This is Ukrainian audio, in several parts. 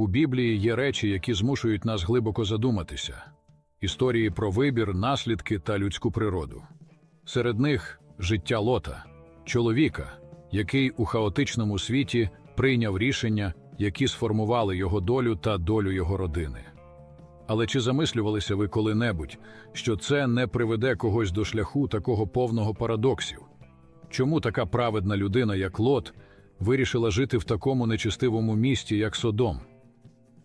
У Біблії є речі, які змушують нас глибоко задуматися історії про вибір, наслідки та людську природу. Серед них життя Лота, чоловіка, який у хаотичному світі прийняв рішення, які сформували його долю та долю його родини. Але чи замислювалися ви коли-небудь, що це не приведе когось до шляху такого повного парадоксів? Чому така праведна людина, як Лот, вирішила жити в такому нечистивому місті, як Содом?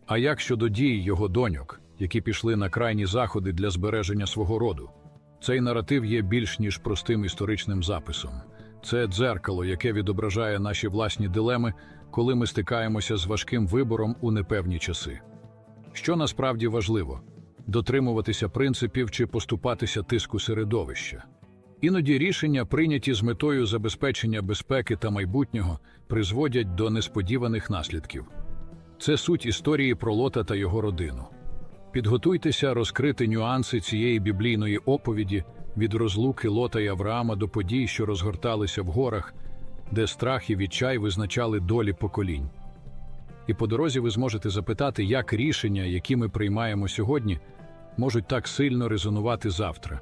А як щодо дій його доньок, які пішли на крайні заходи для збереження свого роду? Цей наратив є більш ніж простим історичним записом. Це дзеркало, яке відображає наші власні дилеми, коли ми стикаємося з важким вибором у непевні часи. Що насправді важливо дотримуватися принципів чи поступатися тиску середовища. Іноді рішення, прийняті з метою забезпечення безпеки та майбутнього, призводять до несподіваних наслідків. Це суть історії про Лота та його родину. Підготуйтеся розкрити нюанси цієї біблійної оповіді від розлуки Лота і Авраама до подій, що розгорталися в горах, де страх і відчай визначали долі поколінь. І по дорозі ви зможете запитати, як рішення, які ми приймаємо сьогодні, можуть так сильно резонувати завтра.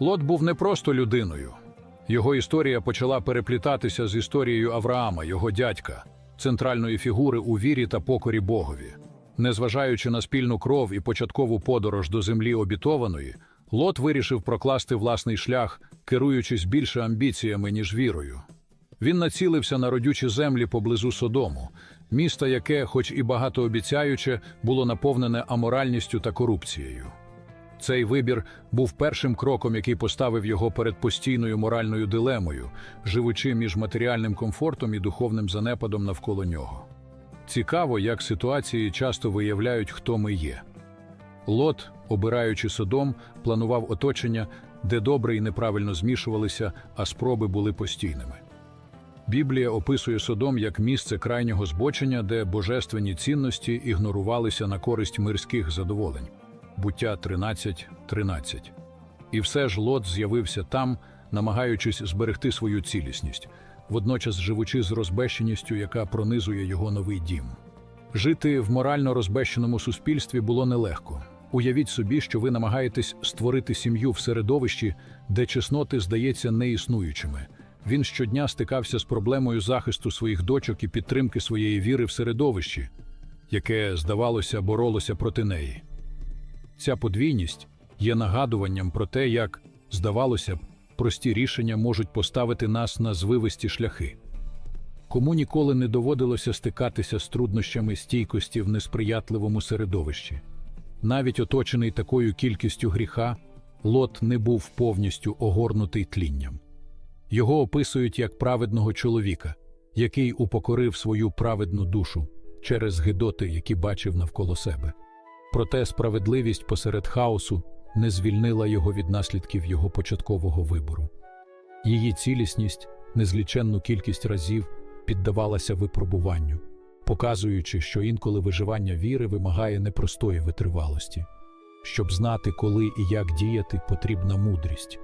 Лот був не просто людиною. Його історія почала переплітатися з історією Авраама, його дядька, центральної фігури у вірі та покорі Богові. Незважаючи на спільну кров і початкову подорож до землі обітованої, Лот вирішив прокласти власний шлях, керуючись більше амбіціями, ніж вірою. Він націлився на родючі землі поблизу Содому, міста, яке, хоч і багатообіцяюче, було наповнене аморальністю та корупцією. Цей вибір був першим кроком, який поставив його перед постійною моральною дилемою, живучи між матеріальним комфортом і духовним занепадом навколо нього. Цікаво, як ситуації часто виявляють, хто ми є. Лот, обираючи Содом, планував оточення, де добре і неправильно змішувалися, а спроби були постійними. Біблія описує Содом як місце крайнього збочення, де божественні цінності ігнорувалися на користь мирських задоволень. Буття 13.13. І все ж Лот з'явився там, намагаючись зберегти свою цілісність, водночас живучи з розбещеністю, яка пронизує його новий дім. Жити в морально розбещеному суспільстві було нелегко. Уявіть собі, що ви намагаєтесь створити сім'ю в середовищі, де чесноти здаються неіснуючими. Він щодня стикався з проблемою захисту своїх дочок і підтримки своєї віри в середовищі, яке, здавалося, боролося проти неї. Ця подвійність є нагадуванням про те, як, здавалося б, прості рішення можуть поставити нас на звивисті шляхи. Кому ніколи не доводилося стикатися з труднощами стійкості в несприятливому середовищі. Навіть оточений такою кількістю гріха, Лот не був повністю огорнутий тлінням. Його описують як праведного чоловіка, який упокорив свою праведну душу через гидоти, які бачив навколо себе. Проте справедливість посеред хаосу не звільнила його від наслідків його початкового вибору. Її цілісність незліченну кількість разів піддавалася випробуванню, показуючи, що інколи виживання віри вимагає непростої витривалості. Щоб знати, коли і як діяти, потрібна мудрість.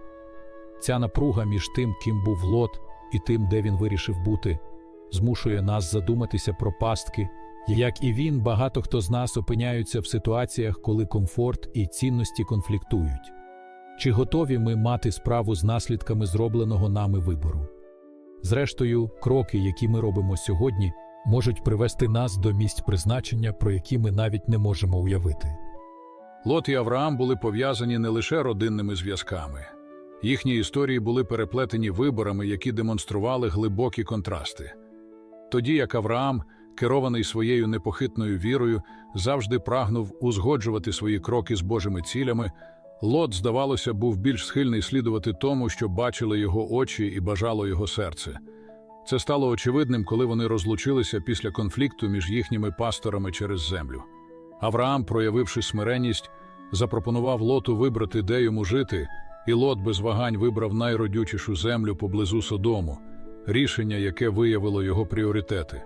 Ця напруга між тим, ким був Лот, і тим, де він вирішив бути, змушує нас задуматися про пастки, як і він, багато хто з нас опиняються в ситуаціях, коли комфорт і цінності конфліктують. Чи готові ми мати справу з наслідками зробленого нами вибору? Зрештою, кроки, які ми робимо сьогодні, можуть привести нас до місць призначення, про які ми навіть не можемо уявити. Лот і Авраам були пов'язані не лише родинними зв'язками. Їхні історії були переплетені виборами, які демонстрували глибокі контрасти. Тоді як Авраам, керований своєю непохитною вірою, завжди прагнув узгоджувати свої кроки з Божими цілями, Лот, здавалося, був більш схильний слідувати тому, що бачили його очі і бажало його серце. Це стало очевидним, коли вони розлучилися після конфлікту між їхніми пасторами через землю. Авраам, проявивши смиренність, запропонував Лоту вибрати, де йому жити, і Лот без вагань вибрав найродючішу землю поблизу Содому, рішення, яке виявило його пріоритети.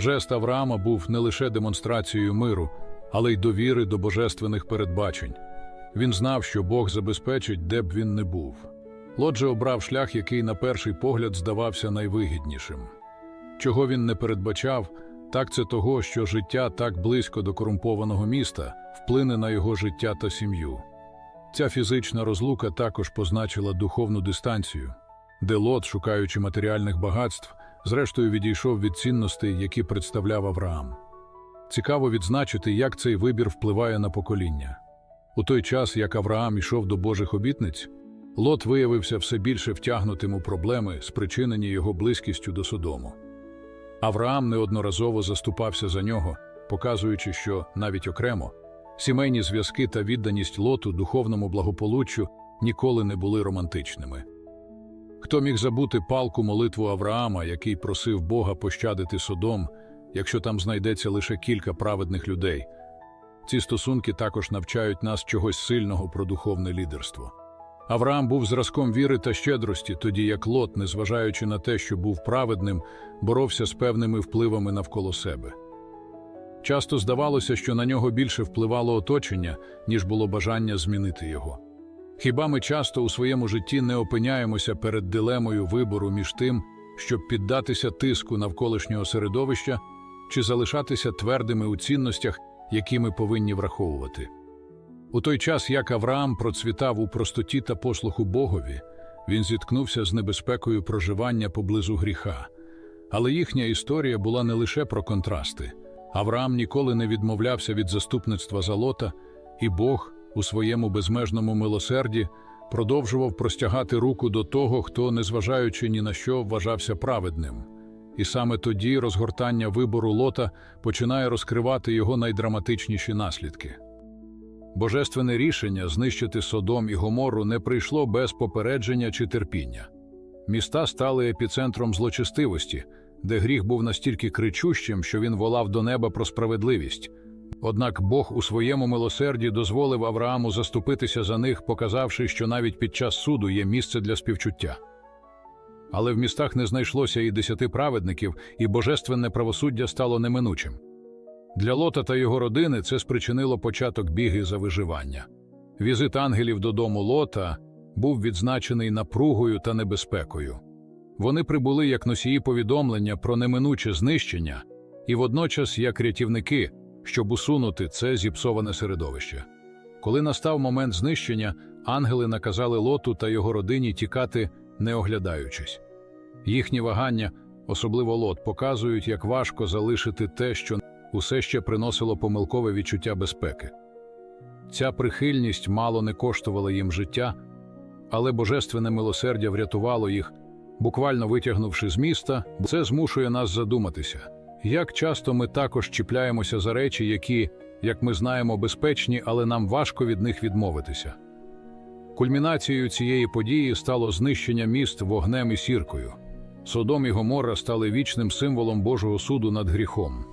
Жест Авраама був не лише демонстрацією миру, але й довіри до божественних передбачень. Він знав, що Бог забезпечить, де б він не був. Лот же обрав шлях, який на перший погляд здавався найвигіднішим. Чого він не передбачав, Так це того, що життя так близько до корумпованого міста вплине на його життя та сім'ю. Ця фізична розлука також позначила духовну дистанцію, де Лот, шукаючи матеріальних багатств, зрештою відійшов від цінностей, які представляв Авраам. Цікаво відзначити, як цей вибір впливає на покоління. У той час, як Авраам ішов до Божих обітниць, Лот виявився все більше втягнутим у проблеми, спричинені його близькістю до Содому. Авраам неодноразово заступався за нього, показуючи, що навіть окремо сімейні зв'язки та відданість Лоту духовному благополуччю ніколи не були романтичними. Хто міг забути палку молитву Авраама, який просив Бога пощадити Содом, якщо там знайдеться лише кілька праведних людей? Ці стосунки також навчають нас чогось сильного про духовне лідерство. Авраам був зразком віри та щедрості, тоді як Лот, незважаючи на те, що був праведним, боровся з певними впливами навколо себе. Часто здавалося, що на нього більше впливало оточення, ніж було бажання змінити його. Хіба ми часто у своєму житті не опиняємося перед дилемою вибору між тим, щоб піддатися тиску навколишнього середовища чи залишатися твердими у цінностях, які ми повинні враховувати? У той час, як Авраам процвітав у простоті та послуху Богові, він зіткнувся з небезпекою проживання поблизу гріха. Але їхня історія була не лише про контрасти. Авраам ніколи не відмовлявся від заступництва за Лота, і Бог у своєму безмежному милосерді продовжував простягати руку до того, хто, незважаючи ні на що, вважався праведним. І саме тоді розгортання вибору Лота починає розкривати його найдраматичніші наслідки. Божественне рішення знищити Содом і Гомору не прийшло без попередження чи терпіння. Міста стали епіцентром злочестивості, де гріх був настільки кричущим, що він волав до неба про справедливість. Однак Бог у своєму милосерді дозволив Аврааму заступитися за них, показавши, що навіть під час суду є місце для співчуття. Але в містах не знайшлося і десяти праведників, і божественне правосуддя стало неминучим. Для Лота та його родини це спричинило початок біги за виживання. Візит ангелів додому Лота був відзначений напругою та небезпекою. Вони прибули як носії повідомлення про неминуче знищення і водночас як рятівники, щоб усунути це зіпсоване середовище. Коли настав момент знищення, ангели наказали Лоту та його родині тікати, не оглядаючись. Їхні вагання, особливо Лот, показують, як важко залишити те, що усе ще приносило помилкове відчуття безпеки. Ця прихильність мало не коштувала їм життя, але божественне милосердя врятувало їх, буквально витягнувши з міста, це змушує нас задуматися, як часто ми також чіпляємося за речі, які, як ми знаємо, безпечні, але нам важко від них відмовитися. Кульмінацією цієї події стало знищення міст вогнем і сіркою. Содом і Гоморра стали вічним символом Божого суду над гріхом.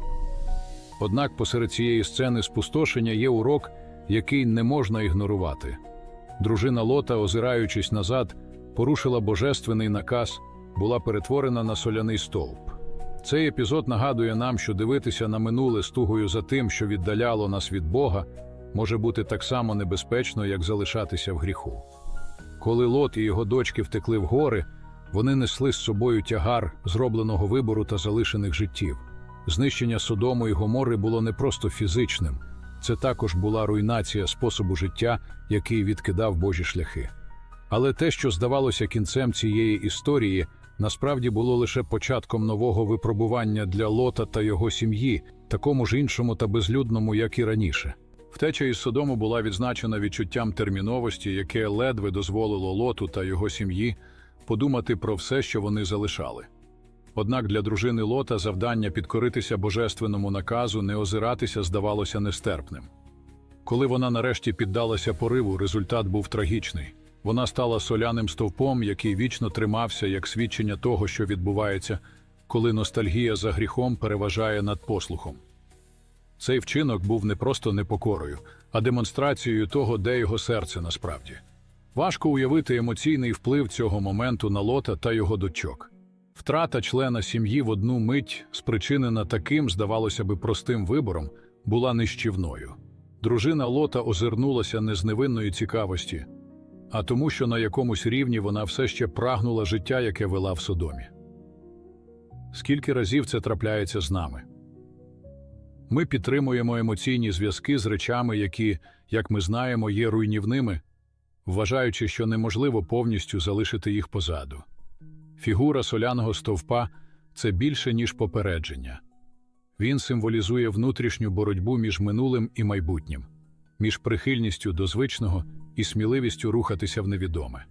Однак посеред цієї сцени спустошення є урок, який не можна ігнорувати. Дружина Лота, озираючись назад, порушила божественний наказ, була перетворена на соляний стовп. Цей епізод нагадує нам, що дивитися на минуле з тугою за тим, що віддаляло нас від Бога, може бути так само небезпечно, як залишатися в гріху. Коли Лот і його дочки втекли в гори, вони несли з собою тягар зробленого вибору та залишених життів. Знищення Содому і Гомори було не просто фізичним, це також була руйнація способу життя, який відкидав Божі шляхи. Але те, що здавалося кінцем цієї історії, насправді було лише початком нового випробування для Лота та його сім'ї, такому ж іншому та безлюдному, як і раніше. Втеча із Содому була відзначена відчуттям терміновості, яке ледве дозволило Лоту та його сім'ї подумати про все, що вони залишали. Однак для дружини Лота завдання підкоритися божественному наказу, не озиратися здавалося нестерпним. Коли вона нарешті піддалася пориву, результат був трагічний. Вона стала соляним стовпом, який вічно тримався як свідчення того, що відбувається, коли ностальгія за гріхом переважає над послухом. Цей вчинок був не просто непокорою, а демонстрацією того, де його серце насправді. Важко уявити емоційний вплив цього моменту на Лота та його дочок. Втрата члена сім'ї в одну мить, спричинена таким, здавалося би, простим вибором, була нищівною. Дружина Лота озирнулася не з невинної цікавості, а тому, що на якомусь рівні вона все ще прагнула життя, яке вела в Содомі. Скільки разів це трапляється з нами? Ми підтримуємо емоційні зв'язки з речами, які, як ми знаємо, є руйнівними, вважаючи, що неможливо повністю залишити їх позаду. Фігура соляного стовпа це більше, ніж попередження. Він символізує внутрішню боротьбу між минулим і майбутнім, між прихильністю до звичного і сміливістю рухатися в невідоме.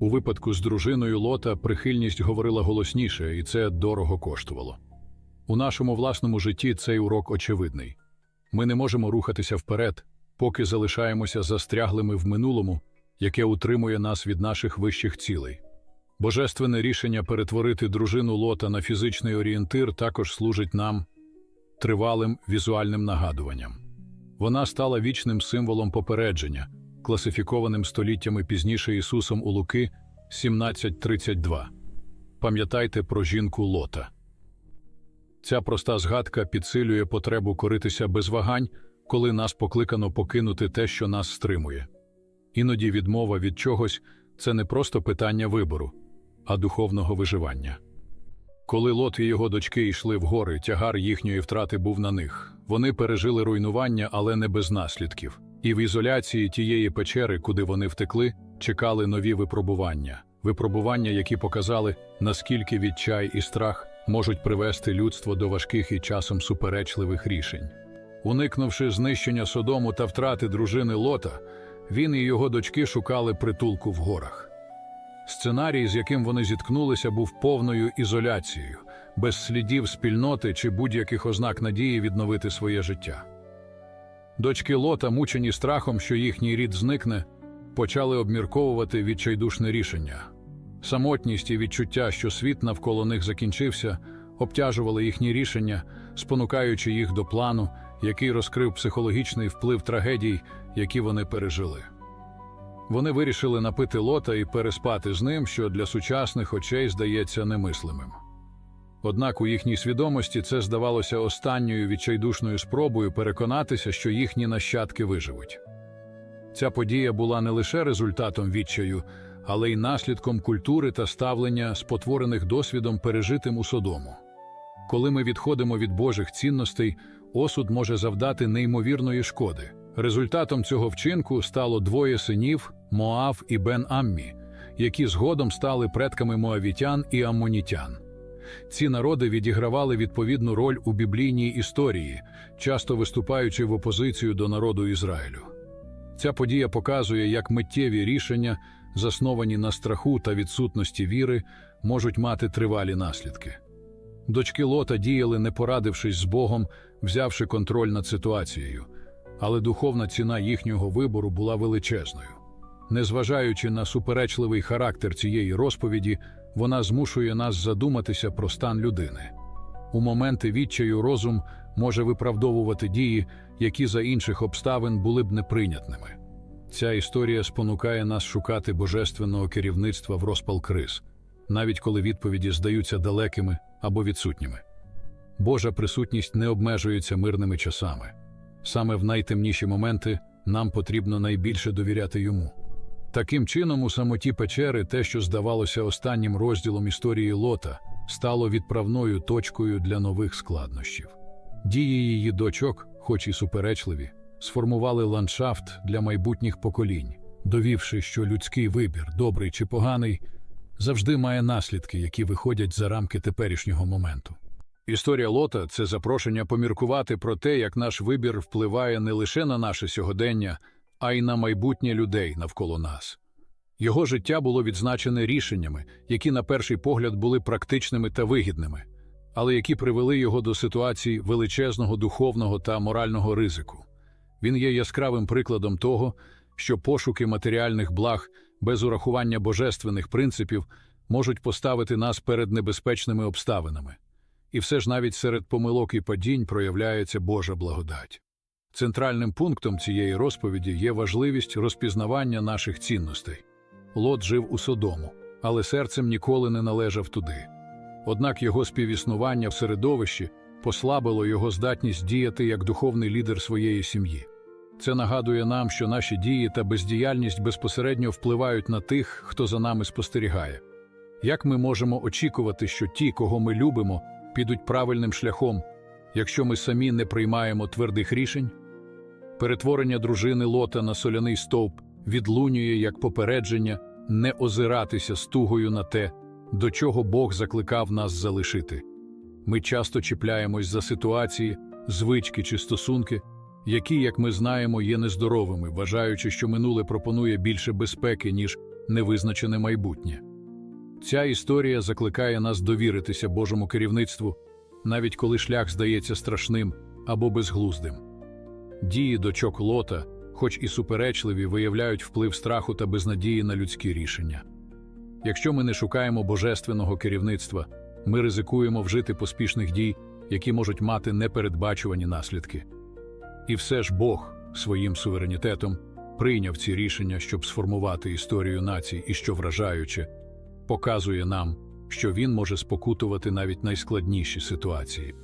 У випадку з дружиною Лота прихильність говорила голосніше, і це дорого коштувало. У нашому власному житті цей урок очевидний. Ми не можемо рухатися вперед, поки залишаємося застряглими в минулому, яке утримує нас від наших вищих цілей. Божественне рішення перетворити дружину Лота на фізичний орієнтир також служить нам тривалим візуальним нагадуванням. Вона стала вічним символом попередження, класифікованим століттями пізніше Ісусом у Луки 17.32. Пам'ятайте про жінку Лота. Ця проста згадка підсилює потребу коритися без вагань, коли нас покликано покинути те, що нас стримує. Іноді відмова від чогось це не просто питання вибору, а духовного виживання. Коли Лот і його дочки йшли в гори, тягар їхньої втрати був на них. Вони пережили руйнування, але не без наслідків. І в ізоляції тієї печери, куди вони втекли, чекали нові випробування. Випробування, які показали, наскільки відчай і страх можуть привести людство до важких і часом суперечливих рішень. Уникнувши знищення Содому та втрати дружини Лота, він і його дочки шукали притулку в горах. Сценарій, з яким вони зіткнулися, був повною ізоляцією, без слідів спільноти чи будь-яких ознак надії відновити своє життя. Дочки Лота, мучені страхом, що їхній рід зникне, почали обмірковувати відчайдушне рішення. Самотність і відчуття, що світ навколо них закінчився, обтяжували їхні рішення, спонукаючи їх до плану, який розкрив психологічний вплив трагедій, які вони пережили. Вони вирішили напити лота і переспати з ним, що для сучасних очей здається немислимим. Однак у їхній свідомості це здавалося останньою відчайдушною спробою переконатися, що їхні нащадки виживуть. Ця подія була не лише результатом відчаю, але й наслідком культури та ставлення, спотворених досвідом пережитим у Содому. Коли ми відходимо від Божих цінностей, осуд може завдати неймовірної шкоди. Результатом цього вчинку стало двоє синів Моав і Бен Аммі, які згодом стали предками моавітян і аммонітян. Ці народи відігравали відповідну роль у біблійній історії, часто виступаючи в опозицію до народу Ізраїлю. Ця подія показує, як миттєві рішення, засновані на страху та відсутності віри, можуть мати тривалі наслідки. Дочки Лота діяли, не порадившись з Богом, взявши контроль над ситуацією, але духовна ціна їхнього вибору була величезною. Незважаючи на суперечливий характер цієї розповіді, вона змушує нас задуматися про стан людини. У моменти відчаю розум може виправдовувати дії, які за інших обставин були б неприйнятними. Ця історія спонукає нас шукати божественного керівництва в розпал криз, навіть коли відповіді здаються далекими або відсутніми. Божа присутність не обмежується мирними часами. Саме в найтемніші моменти нам потрібно найбільше довіряти йому. Таким чином, у самоті печери, те, що здавалося останнім розділом історії Лота, стало відправною точкою для нових складнощів. Дії її дочок, хоч і суперечливі, сформували ландшафт для майбутніх поколінь, довівши, що людський вибір, добрий чи поганий, завжди має наслідки, які виходять за рамки теперішнього моменту. Історія Лота це запрошення поміркувати про те, як наш вибір впливає не лише на наше сьогодення, а й на майбутнє людей навколо нас. Його життя було відзначене рішеннями, які на перший погляд були практичними та вигідними, але які привели його до ситуації величезного духовного та морального ризику. Він є яскравим прикладом того, що пошуки матеріальних благ без урахування божественних принципів можуть поставити нас перед небезпечними обставинами. І все ж навіть серед помилок і падінь проявляється Божа благодать. Центральним пунктом цієї розповіді є важливість розпізнавання наших цінностей. Лот жив у Содому, але серцем ніколи не належав туди. Однак його співіснування в середовищі послабило його здатність діяти як духовний лідер своєї сім'ї. Це нагадує нам, що наші дії та бездіяльність безпосередньо впливають на тих, хто за нами спостерігає. Як ми можемо очікувати, що ті, кого ми любимо, підуть правильним шляхом, якщо ми самі не приймаємо твердих рішень? Перетворення дружини Лота на соляний стовп відлунює як попередження не озиратися стугою на те, до чого Бог закликав нас залишити. Ми часто чіпляємось за ситуації, звички чи стосунки, які, як ми знаємо, є нездоровими, вважаючи, що минуле пропонує більше безпеки, ніж невизначене майбутнє. Ця історія закликає нас довіритися Божому керівництву, навіть коли шлях здається страшним або безглуздим. Дії дочок Лота, хоч і суперечливі, виявляють вплив страху та безнадії на людські рішення. Якщо ми не шукаємо божественного керівництва, ми ризикуємо вжити поспішних дій, які можуть мати непередбачувані наслідки. І все ж Бог своїм суверенітетом прийняв ці рішення, щоб сформувати історію націй і, що вражаюче, показує нам, що він може спокутувати навіть найскладніші ситуації.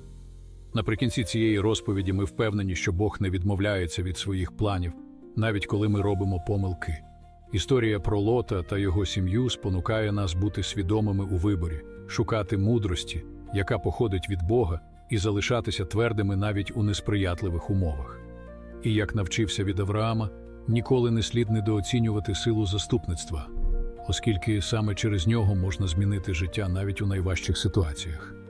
Наприкінці цієї розповіді ми впевнені, що Бог не відмовляється від своїх планів, навіть коли ми робимо помилки. Історія про Лота та його сім'ю спонукає нас бути свідомими у виборі, шукати мудрості, яка походить від Бога, і залишатися твердими навіть у несприятливих умовах. І як навчився від Авраама, ніколи не слід недооцінювати силу заступництва, оскільки саме через нього можна змінити життя навіть у найважчих ситуаціях.